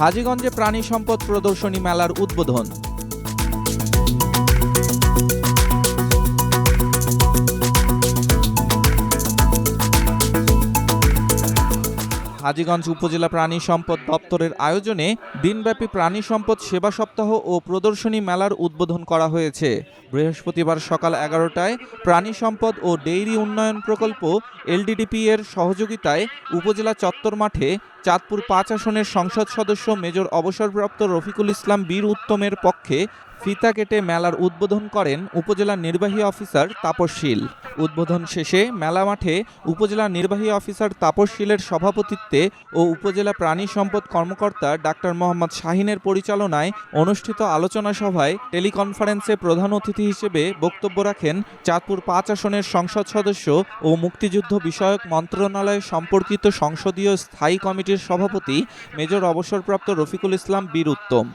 হাজীগঞ্জে প্রাণী সম্পদ প্রদর্শনী মেলার উদ্বোধন। হাজীগঞ্জ উপজেলা প্রাণী সম্পদ দপ্তরের আয়োজনে দিনব্যাপী প্রাণী সম্পদ সেবা সপ্তাহ ও প্রদর্শনী মেলার উদ্বোধন করা হয়েছে। বৃহস্পতিবার সকাল এগারোটায় প্রাণী সম্পদ ও ডেইরি উন্নয়ন প্রকল্প এলডিডিপি এর সহযোগিতায় উপজেলা চত্বর মাঠে চাঁদপুর পাঁচ আসনের সংসদ সদস্য মেজর অবসরপ্রাপ্ত রফিকুল ইসলাম বীর উত্তমের পক্ষে ফিতা কেটে মেলার উদ্বোধন করেন উপজেলা নির্বাহী অফিসার তাপসশীল উদ্বোধন শেষে মেলা মাঠে উপজেলা নির্বাহী অফিসার তাপসশীলের সভাপতিত্বে ও উপজেলা প্রাণী সম্পদ কর্মকর্তা ডাক্তার মোহাম্মদ শাহিনের পরিচালনায় অনুষ্ঠিত আলোচনা সভায় টেলিকনফারেন্সে প্রধান অতিথি হিসেবে বক্তব্য রাখেন চাঁদপুর পাঁচ আসনের সংসদ সদস্য ও মুক্তিযুদ্ধ বিষয়ক মন্ত্রণালয় সম্পর্কিত সংসদীয় স্থায়ী কমিটির সভাপতি মেজর অবসরপ্রাপ্ত রফিকুল ইসলাম বীর উত্তম।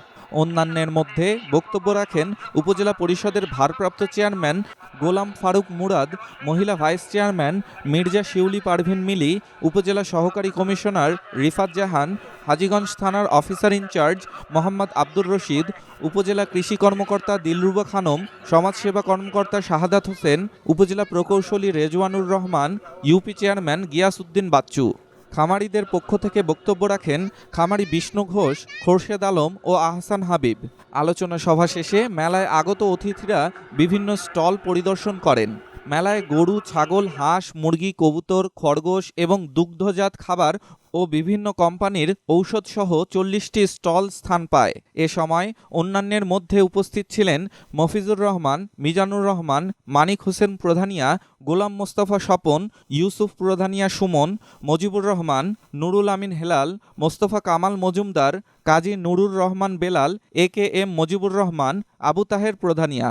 অন্যান্যের মধ্যে বক্তব্য রাখেন উপজেলা পরিষদের ভারপ্রাপ্ত চেয়ারম্যান গোলাম ফারুক মুরাদ, মহিলা ভাইস চেয়ারম্যান মির্জা শিউলি পারভিন মিলি, উপজেলা সহকারী কমিশনার রিফাত জাহান, হাজীগঞ্জ থানার officer in charge Mohammad Abdur Rashid, উপজেলা কৃষি কর্মকর্তা দিলরুবা খানম সমাজসেবা কর্মকর্তা শাহাদাত হোসেন, উপজেলা প্রকৌশলী রেজওয়ানুর রহমান, ইউপি চেয়ারম্যান গিয়াসউদ্দিন বাচ্চু। খামারিদের পক্ষ থেকে বক্তব্য রাখেন খামারি বিষ্ণু ঘোষ, খোরশেদ আলম ও আহসান হাবিব। আলোচনা সভা শেষে মেলায় আগত অতিথিরা বিভিন্ন স্টল পরিদর্শন করেন। মেলায় গরু, ছাগল, হাঁস, মুরগি, কবুতর, খরগোশ এবং দুগ্ধজাত খাবার ও বিভিন্ন কোম্পানির ঔষধসহ চল্লিশটি স্টল স্থান পায়। এ সময় অন্যান্যের মধ্যে উপস্থিত ছিলেন Mafizur Rahman, Mizanur Rahman, Manik Hossain Pradhania, Golam Mostafa Swapan, Yusuf Pradhania Sumon, Mojibur Rahman, Nurul Amin Helal, Mostafa Kamal Majumdar, Kazi Nurur Rahman Belal, A K M Mojibur Rahman, Abu Taher Pradhania.